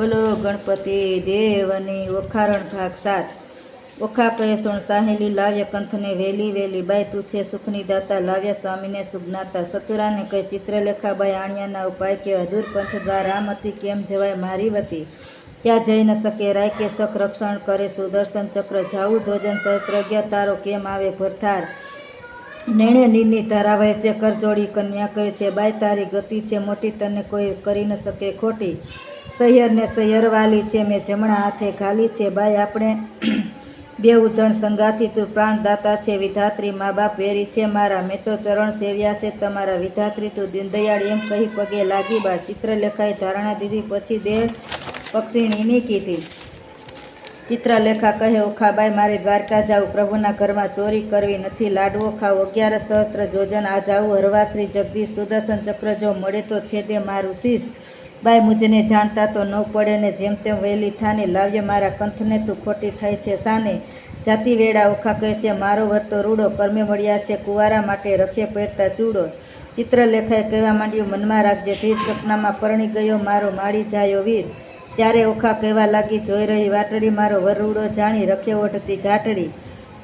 બોલો ગણપતિ દેવની ઓખારણ ભાગ સાત. ઓખા કહે સુણ સાહેલી લાવ્યા કંથને વેલી વેલી બાય તું છે સુખની દાતા લાવ્યા સ્વામીને સુજ્ઞાતા. સતુરાને કહે ચિત્રલેખાબાઈ આણિયાના ઉપાય કે અધૂર પંથ રામ હતી કેમ જવાય મારી વતી? ક્યાં જઈ ન શકે રાય કે શક રક્ષણ કરે સુદર્શન ચક્ર? જાવું જોજન સહસ્ત્રજ્ઞ તારો કેમ આવે ભરથાર? નેણે નીની ધારા છે, કરજોડી કન્યા કહે છે બાય તારી ગતિ છે મોટી, તને કોઈ કરી ન શકે ખોટી. સૈયરને સૈયરવાલી છે, મેં જમણા હાથે ખાલી છે. ભાઈ આપણે બેઉ જણ સંગાથી તું પ્રાણદાતા છે, વિધાત્રી મા બાપ વેરી છે. મારા, મેં તો ચરણ સેવ્યા છે. તમારા વિધાત્રી તું દીનદયાળ એમ કહી પગે લાગી બાળ. ચિત્રલેખાએ ધારણા દીધી, પછી દેહ પક્ષીણીની કીધી. ચિત્રલેખા કહે ઓખાબાઈ મારે દ્વારકા જાઉં. પ્રભુના ઘરમાં ચોરી કરવી નથી. લાડવો ખાવ. અગિયાર સહસ્ત્ર જોજન. આ જાઉં હરવાશ્રી જગદીશ સુદર્શન ચક્ર. જો મળે તો છેદે મારું શીશ બાઈ મુજને જાણતા તો ન પડે ને જેમ તેમ વહેલી થાને લાવ્ય મારા કંથને તું ખોટી થાય છે સાને. જાતિ વેડા ઓખા કહે છે, મારો વર્તો રૂડો કર્મે મળ્યા છે, કુવારા માટે રખે પહેરતા ચૂડો. ચિત્રલેખાએ કહેવા માંડ્યું, મનમાં રાખજે ધીર સપનામાં પરણી ગયો મારો માળી જાયો વીર. ત્યારે ઓખા કહેવા લાગી, જોઈ રહી વાટડી, મારો વરરૂડો જાણી રખે ઓઢતી ઘાટડી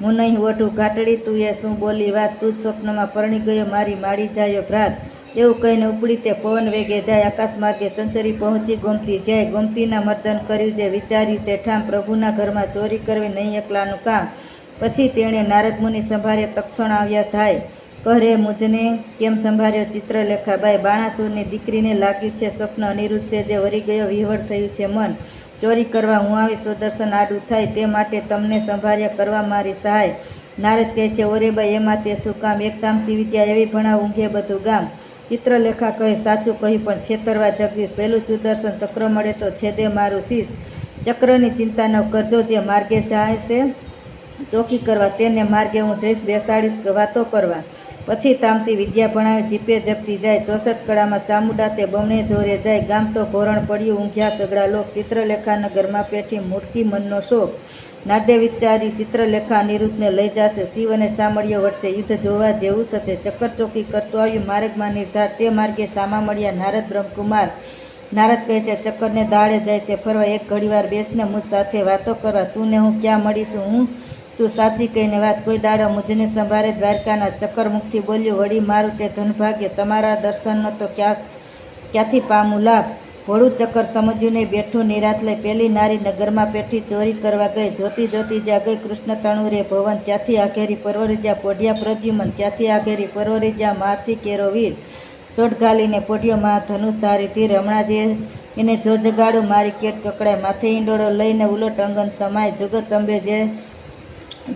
હું નહીં ઓઢું ઘાટડી તું એ શું બોલી વાત? તું જ સ્વપ્નમાં પરણી ગયો મારી માળી જાયો ભ્રાત. એવું કહીને ઉપડી તે પવન વેગે જાય આકાશ માર્ગે સંચરી પહોંચી ગોમતી જાય. ગોમતીના મર્દન કર્યું જે વિચાર્યું તે ઠામ પ્રભુના ઘરમાં ચોરી કરવી નહીં એકલાનું કામ. પછી તેણે નારદ મુનિ સંભાળે તક્ષણ આવ્યા થાય. કહે મુજને કેમ સંભાળ્યો ચિત્રલેખાબાઈ? બાણાસુરની દીકરીને લાગ્યું છે સ્વપ્ન અનિરુદ્ધ છે જે વરી ગયો વિહવળ થયું છે મન. ચોરી કરવા હું આવી સુદર્શન આડું થાય. તે માટે તમને સંભાળ્યા કરવા મારી સહાય. નારદ કહે છે, ઓરે ભાઈ એમાં તે શું કામ? એક તામસી વિદ્યા એવી ભણાવ ઊંઘે બધું ગામ. ચિત્રલેખા કહે, સાચું કહ્યું, પણ છેતરવા જગદીશ. પહેલું સુદર્શન ચક્ર મળે તો છેદે મારું શીશ. ચક્રની ચિંતા ન કરજો જે માર્ગે જાય છે. ચોકી કરવા, તેને માર્ગે હું જઈશ, બેસાડીશ વાતો કરવા. પછી તામસી વિદ્યા ભણાવે જીપે જપતી જાય, ચોસઠ કળામાં ચામુંડા તે બમણે જોરે જાય, ગામ તો ઘોરણ પડ્યું, ઊંઘ્યા સગડા લોક ચિત્રલેખાના ઘરમાં પેઠી મૂર્તિ મનનો શોખ નાદ્ય વિચારી ચિત્રલેખા અનિરુદ્ધને લઈ જશે, શિવ અને સામળીઓ વટશે યુદ્ધ જોવા જેવું થશે. ચક્કર ચોકી કરતો આવ્યું માર્ગમાં નિર્ધાર, તે માર્ગે સામા મળ્યા નારદ બ્રહ્મકુમાર. નારદ કહે છે, ચક્કરને દાળે જાય છે, ફરવા એક ઘડીવાર બેસને મુજ સાથે વાતો કરવા. તું ને હું ક્યાં મળીશું? હું તું સાચી કહીને વાત કોઈ દાડો મુજને સંભારે દ્વારકાના ચક્કરમુખથી બોલ્યો, વળી મારું તે ધનભાગ્ય તમારા દર્શનનો તો ક્યાં, ક્યાંથી પામું લાભ? ભોળું ચક્કર સમજ્યું નહીં, બેઠું નિરાત લઈ પેલી નારી નગરમાં પેઠી ચોરી કરવા ગઈ. જોતી જોતી જ્યાં ગઈ કૃષ્ણ તણુરે ભવન, ત્યાંથી આઘેરી પરવરી જ્યાં પોઢિયા પ્રદ્યુમન, ત્યાંથી આઘેરી પરવરી જ્યાં મારથી કેરો વીર. ચોટ ઘાલીને પોઢિયો મા ધનુષ ધારી ધીર હમણાં જે એને જો જગાડું મારી કેટ કકડાય. માથે ઈંડોળો લઈને ઉલટ અંગન સમાય. જગત અંબે જે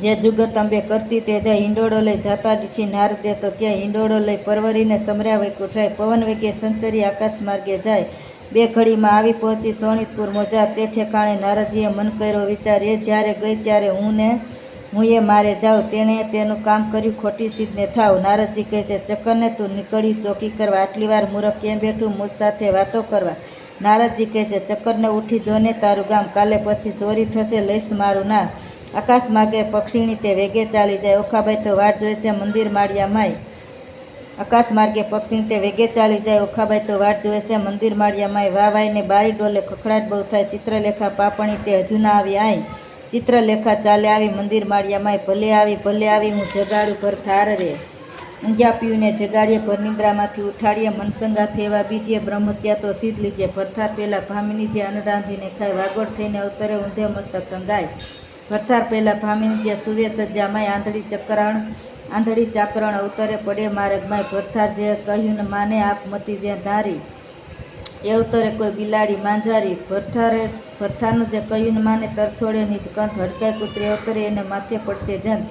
જે જુગત અંબે કરતી તે જાય હિંડોળો લઈ જાતા નાર નારદે તો ત્યાં હિંડોળો લઈ પરવરીને સમર્યા વૈકુઠાય પવન વેગે સંચરી આકાશ માર્ગે જાય. બે ઘડીમાં આવી પહોંચી સોણિતપુર મોજા. તે ઠેકાણે નારદજીએ મન કર્યો વિચાર, એ જ્યારે ગઈ ત્યારે હું ને હું એ મારે જાઉં તેણે તેનું કામ કર્યું, ખોટી સિદ્ધને થાવ. નારદજી કહે છે ચક્કરને તું નીકળી ચોકી કરવા. આટલી વાર મૂરખ કેમ બેઠું? મુજ સાથે વાતો કરવા. નારદજી કહે છે ચક્કરને ઉઠી જોને તારું ગામ. કાલે પછી ચોરી થશે, લઈશ મારું ના. આકાશ માર્ગે પક્ષીણી તે વેગે ચાલી જાય. ઓખાબાઈ તો વાટ જોઈ છે મંદિર માળિયા માય આકાશ માર્ગે પક્ષીણી તે વેગે ચાલી જાય. ઓખાબાઈ તો વાટ જોઈ છે મંદિર માળિયા માય વાહ વાઈને બારી ડોલે ખખડાટ બહુ થાય. ચિત્રલેખા પાપણી તે હજુ ના આવી આઈ ચિત્રલેખા ચાલે આવી મંદિર માળિયા માય ભલે આવી ભલે આવી, હું જગાડું ભર થાર રે. ઊંઘ્યા પીયુને જગાડીએ ભરનિંદ્રામાંથી ઉઠાડીએ મનસંગા થેવા બીજે બ્રહ્મત્યા તો સીધ લીધે. ભરથાર પહેલાં ભામીની જે અન્ન રાંધીને ખાય. વાગોળ થઈને અવતરે ઊંધે મસ્તક ટંગાય. ભરથાર પહેલા ભામીને જે સુવે સજ્જામાય આંધળી ચક્રણ, આંધળી ચાકરણ અવતરે પડે માર્ગમાય ભરથાર જે કહ્યું ને માને આપ મતી જે ધારી. એ અવતરે કોઈ બિલાડી માંજારી. ભરથારે, ભરથારનું જે કહ્યું ને માને તરછોડે નીચ કંથ હડકાય કૂતરી અવતરે એને માથે પડશે જંત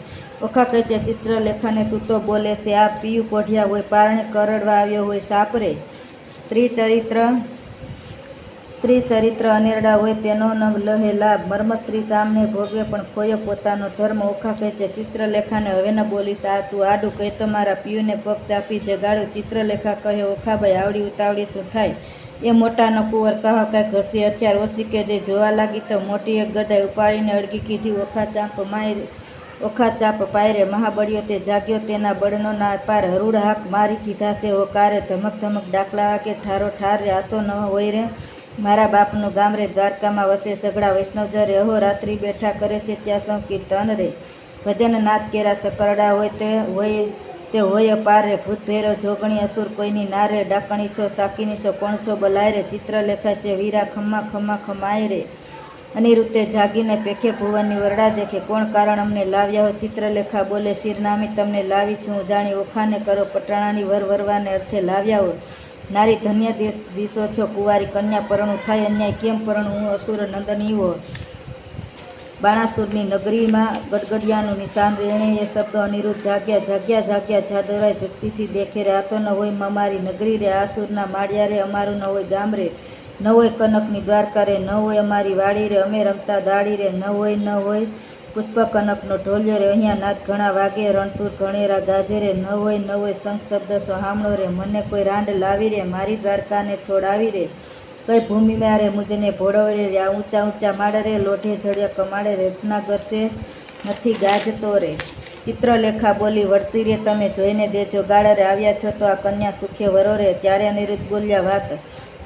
ઓખા કહે છે, ચિત્રલેખાને તું તો બોલે છે, આ પીયું પોઢિયા હોય, પારણે કરડવા આવ્યો હોય સાપરે. સ્ત્રી ચરિત્ર સ્ત્રી ચરિત્ર અનેરડા હોય તેનો ન લહે લાભ. મર્મ સ્ત્રી સામને ભોગવે પણ ખોયો પોતાનો ધર્મ ઓખા કહે છે. ચિત્રલેખાને હવે ન બોલીશ આ તું આડું કહે તો મારા પિયુને પગ ચાપી જગાડું. ચિત્રલેખા કહે, ઓખાભાઈ, આવડી ઉતાવળી શું થાય? એ મોટાનો કુંવર કહ કાંઈ ઘસી હથિયાર ઓછી કે જે જોવા લાગી તો મોટી એક ગદાય ઉપાડીને અડગી કીધી, ઓખા ચાંપ માય ઓખા ચાપ પાયરે મહાબળીઓ તે જાગ્યો તેના બળનો ના પાર. હરુડ હાક મારી કીધા છે હોકારે ધમક ધમક ડાકલા વાગે ઠારો ઠાર રે આતો ન હોય રે. મારા બાપનું ગામ રે દ્વારકામાં વસે સઘળા વૈષ્ણવજન રે અહોરાત્રિ બેઠા કરે છે, ત્યાં સૌ કીર્તન રે. ભજન નાદ કેરા સકરડા હોય તે હોય તે હોય અપાર. રે ભૂત ભેરો, જોગણી, અસુર, કોઈની ના રે ડાકણી છો, સાકીની છો, કોણ છો, બલાય રે. ચિત્ર લેખા છે, વીરા, ખમ્મા ખમ્મા, ખમાય રે. અનિરુતે જાગીને પેખે ભુવનની વરડા દેખે. કોણ કારણ અમને લાવ્યા હો ચિત્રલેખા બોલે, શિરનામી તમને લાવી છું. જાણી ઓખાને કરો, પટાણાની વર વરવાને અર્થે લાવ્યા હો નારી ધન્ય દેશ છો, કુંવારી કન્યા પરણું થાય, અન્યાય કેમ પરણું? હું અસુર નંદની હો. બાણાસુરની નગરીમાં ગડગડિયાનું નિશાન રેણે, એ શબ્દ અનિરુદ્ધ જાગ્યા જાગ્યા જાગ્યા જાદવરાય જગતીથી દેખે રે. આ તો ન હોય મમારી નગરી રે આસુરના માળિયા રે, અમારું ન હોય ગામ રે. ન હોય કનકની દ્વારકા રે, ન હોય અમારી વાડી રે, અમે રમતા દાડી રે, ન હોય ન હોય પુષ્પ કનકનો ઢોલ્યો રે, અહીંયા નાદ ઘણા વાગે રણતુર ઘણેરા ગાજે રે ન હોય શંખ શબ્દ સોહામણો રે, મને કોઈ રાંડ લાવી રે, મારી દ્વારકાને છોડાવી રે. કઈ ભૂમિ મારે મુજને ભોળવરે રે, આ ઊંચા ઊંચા માળે રે, લોઢે જડિયા કમાડે રત્ના કરશે નથી ગાજતો રે. ચિત્રલેખા બોલી વળતી રે, તમે જોઈને દેજો ગાળરે રે, આવ્યા છો તો આ કન્યા સુખે વરો રે, ત્યારે અનિરુદ્ધ બોલ્યા, વાત,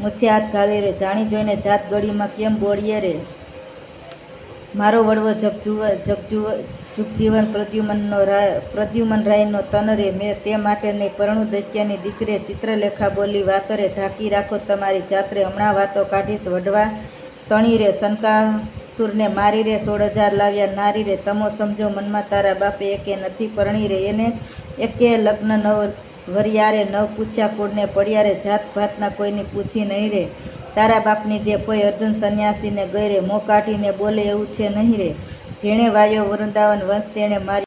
મૂછે હાથ ઘાલી રે, જાણી જોઈને જાત ગળીમાં કેમ બોળીએ રે? મારો વડવો જગજુવ જગજુવ જુગજીવન પ્રદ્યુમનનો રાય પ્રદ્યુમન રાયનો તનરે મેં તે માટે નહીં પરણુ દૈત્યની દીકરે ચિત્રલેખા બોલી વાતરે ઢાંકી રાખો તમારી જાત્રે. હમણાં વાતો કાઢીશ વઢવા. તણી રે શંકાસુરને મારી રે સોળ હજાર લાવ્યા. નારી રે તમો સમજો મનમાં તારા બાપે એકે નથી પરણી રે. એને એકે લગ્ન નવ વરિયારે નવ પૂછ્યા કુળને પડ્યારે જાત ભાતના કોઈની પૂછી નહીં રે. તારા બાપની જે કોઈ અર્જુન સંન્યાસીને ગયરે, મોં કાઢીને બોલે એવું છે નહીં રે. જેણે વાયો વૃંદાવન વંશ, તેણે મારી